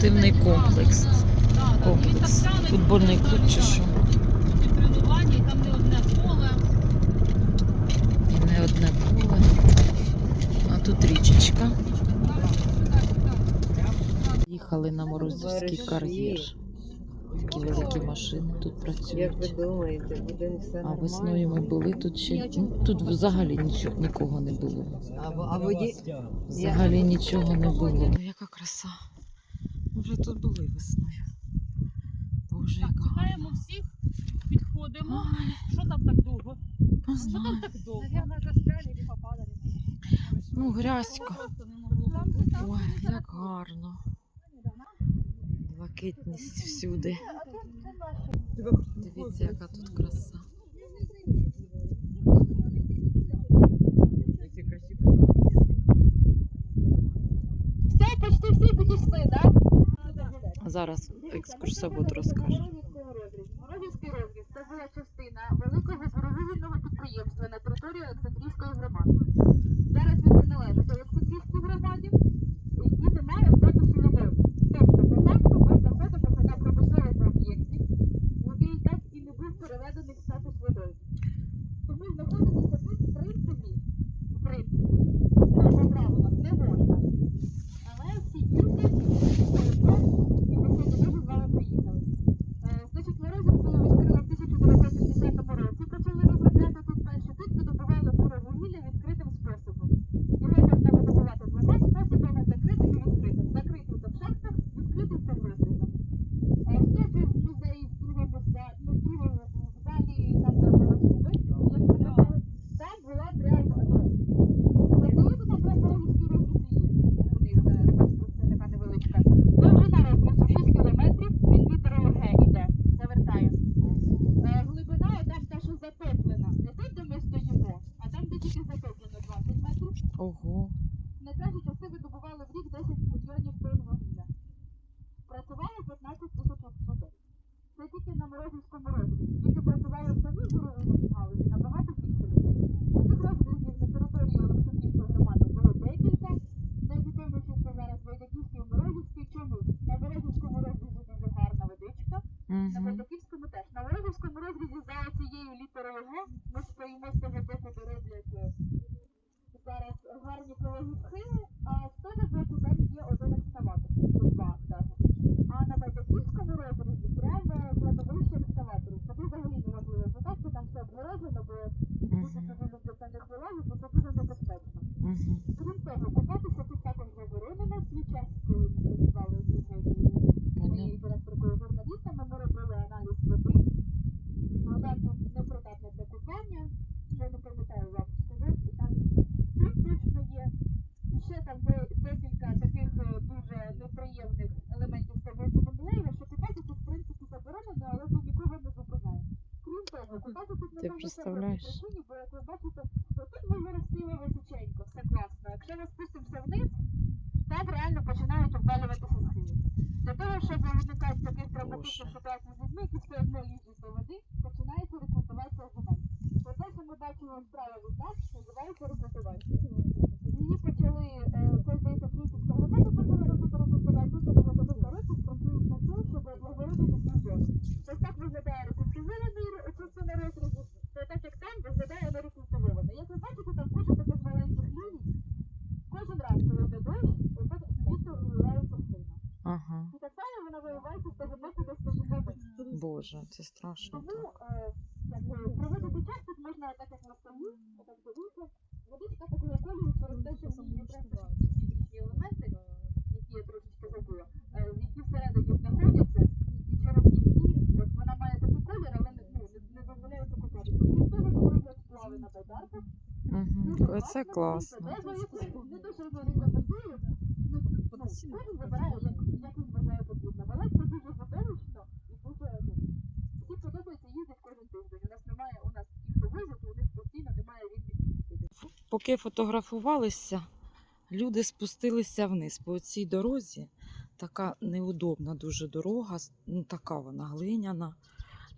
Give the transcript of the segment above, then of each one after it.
спортивний комплекс. Комплекс. Футбольний клуб чи що? тренування, і там не одне поле. І не одне поле. А тут річечка. Їхали на Морозівський кар'єр. Такі великі машини тут Як ви працюють. думаєте, буде все А весною ми були тут ще. Ну, тут взагалі нічого, нікого не було. А, а воді... Взагалі нічого не було. Яка краса. Вже тут були весною. Боже, Так, яка чекаємо всіх, підходимо. Що там так довго? не Що знаю. там так довго? Ну, грязько. Просто не могло бути. Ой, як гарно. Блакитність всюди. Дивіться, яка тут краса. Все, почти всі підійшли, так? Зараз екскурсовод розкаже. Морозівський розріз це була частина великого зворовільного підприємства на території Олександрійської громади. Зараз він не належить Олександрійській громаді і не має статусу водою. Тобто, по факту, ми знаходимося на промисловому об'єкті, який так і не був переведений в статус водою. Тому знаходитися тут, в принципі, в принципі, ну, по правилах не можна. Але всі їздять, і ми сьогодні дуже з вами приїхали. Е, Значить, Морозівку відкрили в 1970 році, почали розробляти тут перше. Тут видобували буровугілля відкритим способом. Його можна видобувати двома способами, закритим і відкритим. Закритий це в шахтах, відкритий це в розрізах. Е, Хто був в музеї в другому залі, ну, в другому в залі, там, де були зуби, як це називали, там була прямо, ну, здається, там прямо Морозівський розріз і є. У них е, реконструкція така невеличка. Довжина розрізу 6 кілометрів, від літери Г іде, завертає. Е, Глибина там та, що затоплена. Не тут, де ми стоїмо, а там, де тільки затоплено 20 метрів. Ого. На кращі часи видобували в рік 10 мільйонів тонн вугілля. Працювало 15 тисяч людей. Це тільки на Морозівському розрізі. Тільки працювали в самій журовинній галузі набагато більше людей. Таких розрізів на території Олександрійської громади було декілька. Найвідоміші це зараз Войдаківський і Морозівський. Чому? На Морозівському розрізі дуже гарна водичка. На Угу. Байдаківському теж. На Ворогівському розрізі за цією літерою Г ми стоїмо з того боку, де роблять е, зараз гарні пологі схили, а з того боку там є один екскаватор. Тут два навіть. А на Байдаківському розрізі прямо кладовище екскаваторів. Тобі взагалі неможливо задати, там все обгорожено, бо дуже Угу. дуже люблять на них вилазити, це дуже небезпечно. Угу. Крім того, купатися тут також заборонено. Свій час, коли ми працювали з моєю директоркою журналістами, ми робили аналіз води. Вода тут непридатна для купання. Вже не пам'ятаю вам сказати, і там тут точно є. І ще там декілька таких е, дуже неприємних елементів того феномену, що купати тут в принципі заборонено, але тут нікого не зупиняє. Крім того, купати тут не можна бо як ви бачите, тут ми виростили височенько, все класно. Якщо ми спустимося вниз, там реально починають обвалюватися схили. Для того, щоб уникати таких травматичних Боже. ситуацій з людьми, які все одно лізуть до води, починається рекультивація земель. Оце, що ми бачимо справа від нас, називається рекультивація. Її почали, е, це здається, Фрунківська громада почала робити рекультивацію, це було багато років, працюють над тим, щоб облагородити цю зону. Ось так виглядає рекультивований р- частина розрізу, це так як там виглядає нерекультивована. Як ви бачите, там куча таких маленьких ліній. Кожен раз, коли йде дощ, отак звідти виливається сильно. Ага. І так само вона виливається з того боку, де стоїмо ми. Боже, це страшно Тому так. е, проводити час тут можна так, як на столі, отак дивитися. Водичка такого кольору через те, що такі елементи, які я трошечки забула, е, які всередині знаходяться, і через які от вона має такий колір, але не, ну, не, дозволяє це роблять на байдарках. Угу. Оце класно. Не що ви рекомендую, ну, ну, кожен вибирає, як, він вважає потрібно. Але це дуже видовищно і дуже, ну, всі подобається їздити кожен тиждень. У нас немає, у нас ті, хто возять, у них постійно немає вільних Поки фотографувалися, люди спустилися вниз по цій дорозі. Така неудобна дуже дорога, ну така вона глиняна.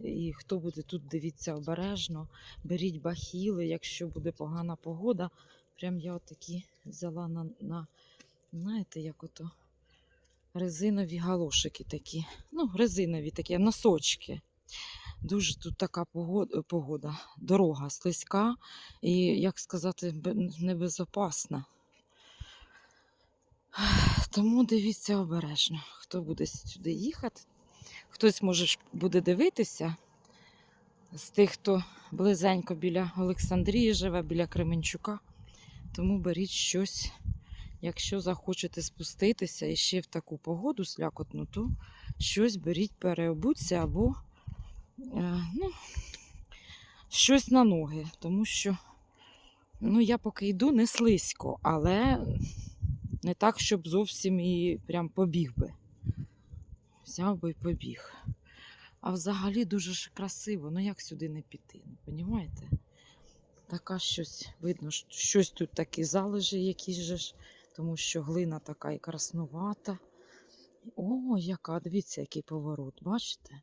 І хто буде тут, дивіться обережно, беріть бахіли, якщо буде погана погода. Прям я отакі взяла на, на знаєте, як ото резинові галошики такі. Ну, резинові такі носочки. Дуже тут така погода, погода дорога слизька і, як сказати, бе- небезопасна. Тому дивіться обережно, хто буде сюди їхати. Хтось може буде дивитися з тих, хто близенько біля Олександрії живе, біля Кременчука. Тому беріть щось, якщо захочете спуститися і ще в таку погоду слякотну, то щось беріть, переобуться або е, ну, щось на ноги. Тому що ну, я поки йду не слизько, але не так, щоб зовсім і прям побіг би. Взяв би і побіг. А взагалі дуже ж красиво. Ну як сюди не піти? Ну, понімаєте? Така щось, видно, щось тут такі залежі якісь же ж, тому що глина така і краснувата. О, яка, дивіться, який поворот, бачите?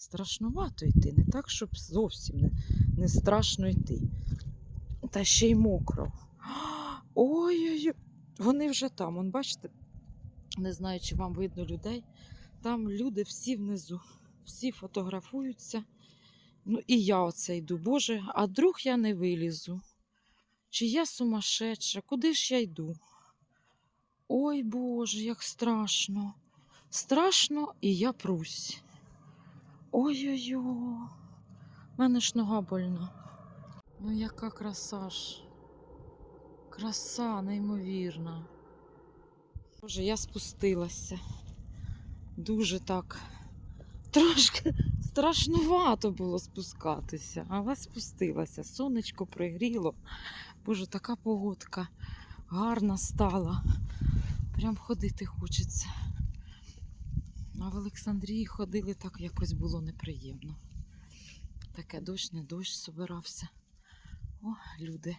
Страшнувато йти, не так, щоб зовсім не, не страшно йти. Та ще й мокро. Ой-ой-ой, вони вже там, он, бачите, не знаю, чи вам видно людей. Там люди всі внизу, всі фотографуються. Ну і я оце йду. Боже, а друг я не вилізу. Чи я сумасшедша? Куди ж я йду? Ой Боже, як страшно. Страшно, і я прусь. Ой-ой-ой. У мене ж нога больна. Ну, яка краса ж. Краса неймовірна. Боже, я спустилася. Дуже так. Трошки страшнувато було спускатися, але спустилася. Сонечко пригріло. Боже, така погодка гарна стала. Прям ходити хочеться. А в Олександрії ходили так якось було неприємно. Таке дощ, не дощ собирався. О, люди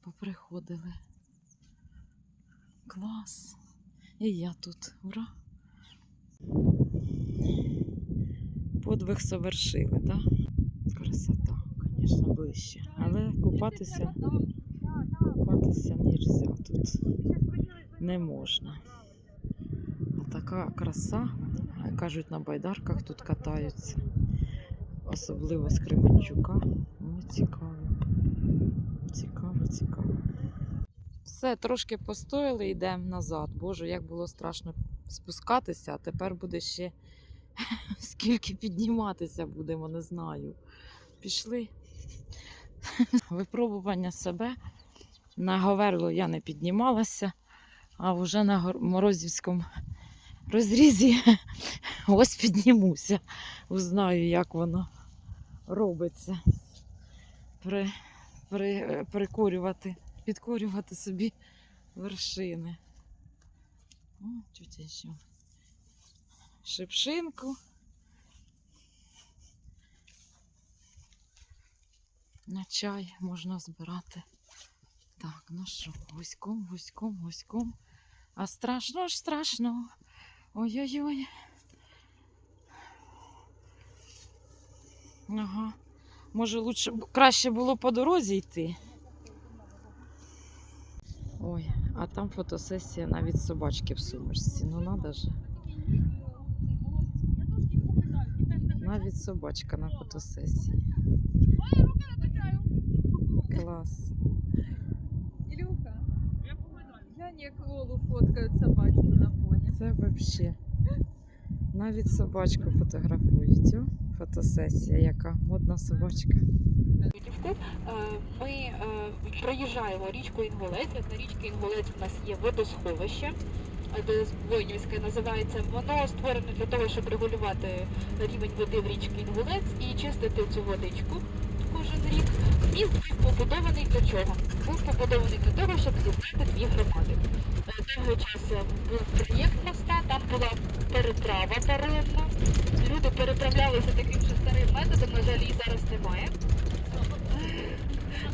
поприходили. Клас. І я тут. Ура! Подвиг совершили, так? Да? Красота, звісно, ближче. Але купатися, купатися нельзя тут. Не можна. Така краса, кажуть, на байдарках тут катаються. Особливо з Кременчука. Ну, цікаво. Цікаво, цікаво. Все, трошки постояли, йдемо назад. Боже, як було страшно спускатися, а тепер буде ще скільки підніматися будемо, не знаю. Пішли. Випробування себе. На Говерло я не піднімалася, а вже на Морозівському розрізі ось піднімуся. Узнаю, як воно робиться. При, при, прикорювати, підкорювати собі вершини. О, тютя ще. Шипшинку. На чай можна збирати. Так, ну що, гуськом, гуськом, гуськом. А страшно ж страшно. Ой-ой-ой. Ага. Може, лучше, краще було по дорозі йти. Ой, а там фотосесія навіть собачки в сумочці. Ну надо же. Навіть собачка на фотосесії. Клас. Ілюха, глянь, як Лолу фоткають собачку на фоні. Це взагалі. Навіть собачку фотографують. Фотосесія, яка модна собачка. Е, Ми е, проїжджаємо річку Інгулець. На річці Інгулець у нас є водосховище. е, Воїнівське називається. Воно створене для того, щоб регулювати рівень води в річці Інгулець і чистити цю водичку кожен рік. Міст був побудований для чого? Був побудований для того, щоб з'єднати дві громади. Того часу був проєкт моста, там була переправа паромна. Люди переправлялися таким же старим методом, на жаль, її зараз немає.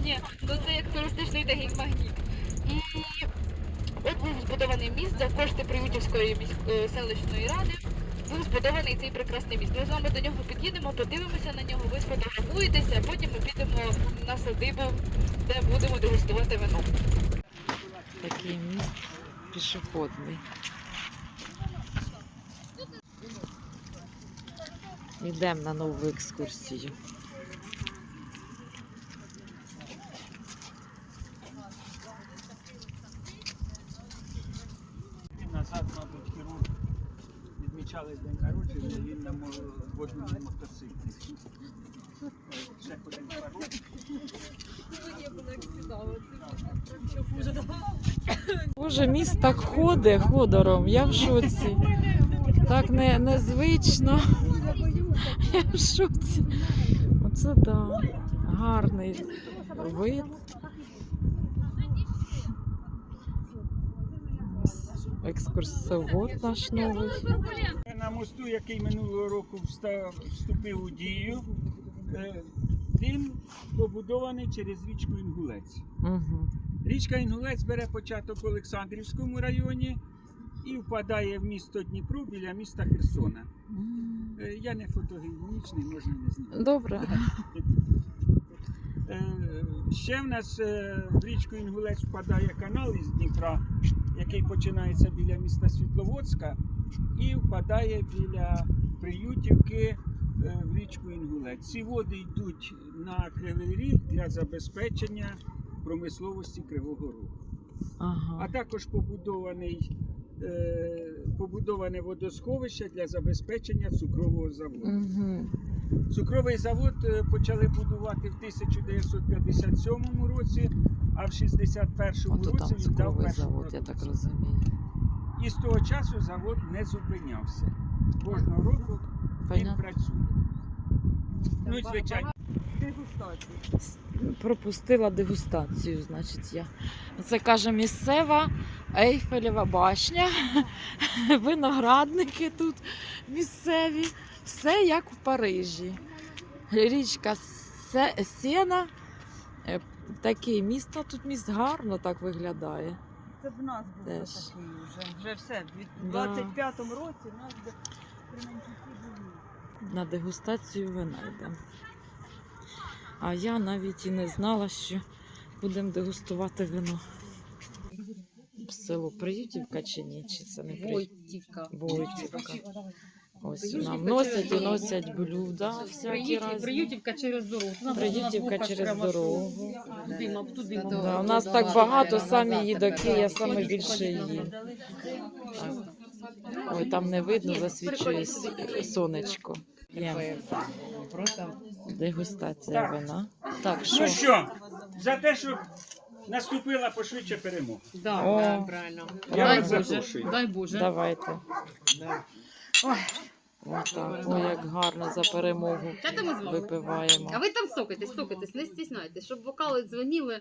Ні, ну це як туристичний такий магніт. І от був збудований міст за кошти Приютівської селищної ради був збудований цей прекрасний міст. Ми з вами до нього під'їдемо, подивимося на нього, ви сфотографуєтеся, а потім ми підемо на садибу, де будемо дегустувати вино. Такий міст пішоходний. Йдемо на нову екскурсію. Назад відмічали день народження, він на мо- водному мотоциклі. Боже, міст так ходить ходором. Я в шоці. Так не, незвично. Я в шоці. Оце да. Гарний вид. Екскурсовод наш новий. На мосту, який минулого року вступив у дію, е, він побудований через річку Інгулець. Угу. Річка Інгулець бере початок в Олександрівському районі і впадає в місто Дніпро біля міста Херсона. Е, Я не фотогенічний, можна не знімати. Добре. Ще в нас е, в річку Інгулець впадає канал із Дніпра, який починається біля міста Світловодська і впадає біля Приютівки е, в річку Інгулець. Ці води йдуть на Кривий Ріг для забезпечення промисловості Кривого Рогу. А також побудований, е, побудоване водосховище для забезпечення цукрового заводу. Угу. Цукровий завод е, почали будувати в 1957 році, а в 61-му Ото році він дав першу завод, я так розумію. І з того часу завод не зупинявся. Кожного року він працює. Ну і звичайно. С- Пропустила дегустацію, значить я. Це каже місцева Ейфелєва башня, виноградники тут місцеві. Все як в Парижі. Річка Се- Сена. Е, Таке місто, тут міст гарно так виглядає. Це в нас був Теж. такий вже. Вже все. В Да. 25-му році в нас би Кременчуці були. На дегустацію вина йдемо. А я навіть і не знала, що будемо дегустувати вино. В село Приютівка чи ні? Чи це не Приютівка? Войтівка. Войтівка. Ось нам носять і носять блюда всякі Приютів, різні. Приютівка через дорогу. Вона Приютівка через дорогу. Туди, мабуть, туди, Да, у нас так багато, самі їдоки, я саме більше їм. Ой, там не видно, засвічує с- сонечко. Є. Дегустація вина. Так, Ну що? що, за те, щоб наступила пошвидше перемога. Да, О. да, правильно. Я Дай вас Боже, запрошую. дай Боже. Давайте. Отак, ой, як гарно за перемогу випиваємо. А ви там сокайтесь, сокайтесь, не стісняйтесь, щоб вокали дзвоніли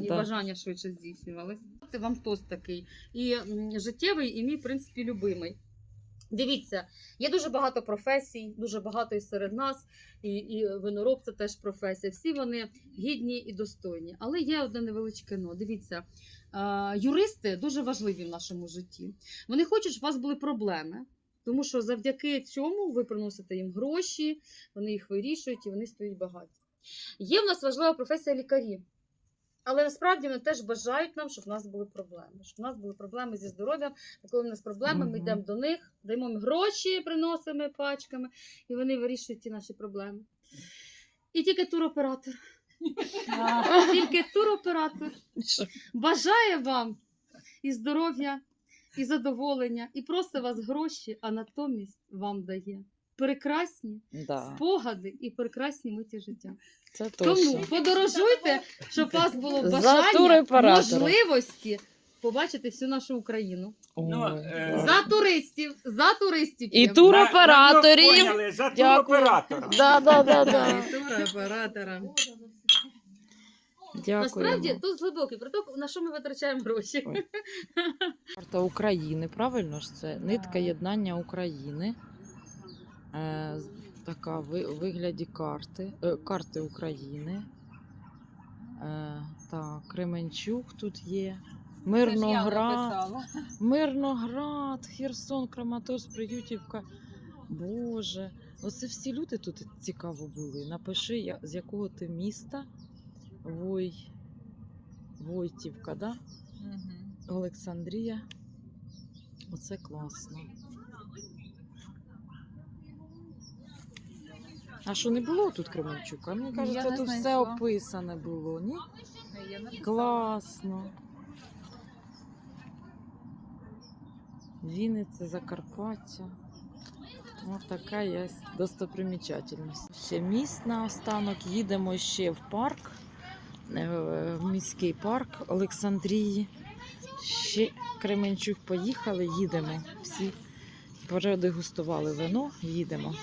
і Да. бажання швидше здійснювалися. Це вам тост такий. І м, життєвий, і мій, в принципі, любимий. Дивіться, є дуже багато професій, дуже багато і серед нас, і, і винороб це теж професія. Всі вони гідні і достойні. Але є одне невеличке но. Дивіться, е, юристи дуже важливі в нашому житті. Вони хочуть, щоб у вас були проблеми. Тому що завдяки цьому ви приносите їм гроші, вони їх вирішують і вони стають багаті. Є в нас важлива професія лікарі. Але насправді вони теж бажають нам, щоб в нас були проблеми. Щоб в нас були проблеми зі здоров'ям. А коли в нас проблеми, ми йдемо до них, даємо їм гроші, приносимо пачками, і вони вирішують ті наші проблеми. І тільки туроператор. Тільки туроператор бажає вам і здоров'я, і задоволення, і просить вас гроші, а натомість вам дає прекрасні Да, спогади і прекрасні миті життя. це Тому точно. подорожуйте, щоб у вас було бажання, можливості побачити всю нашу Україну. Ну, е, За туристів, за туристів. І туроператорів. За туроператора. Да, да, да, да. Туроператора. Дякую. Насправді тут глибокий приток, на що ми витрачаємо гроші. Карта України, правильно ж це? Нитка єднання України. Е, така у вигляді карти. Е, карти України. Е, так, Кременчук тут є. Мирноград. Мирноград, Херсон, Краматорськ, Приютівка. Боже, оце всі люди тут цікаво були. Напиши, з якого ти міста. Вой. Войтівка, да? Олександрія. Оце класно. А що не було тут Кременчука? Мені кажеться, не тут все описане було, ні? Я написала. Класно. Вінниця, Закарпаття. Ось така є достопримічательність. Ще міст на останок. Їдемо ще в парк, міський парк Олександрії. Ще Кременчук поїхали, їдемо. Всі продегустували вино, їдемо.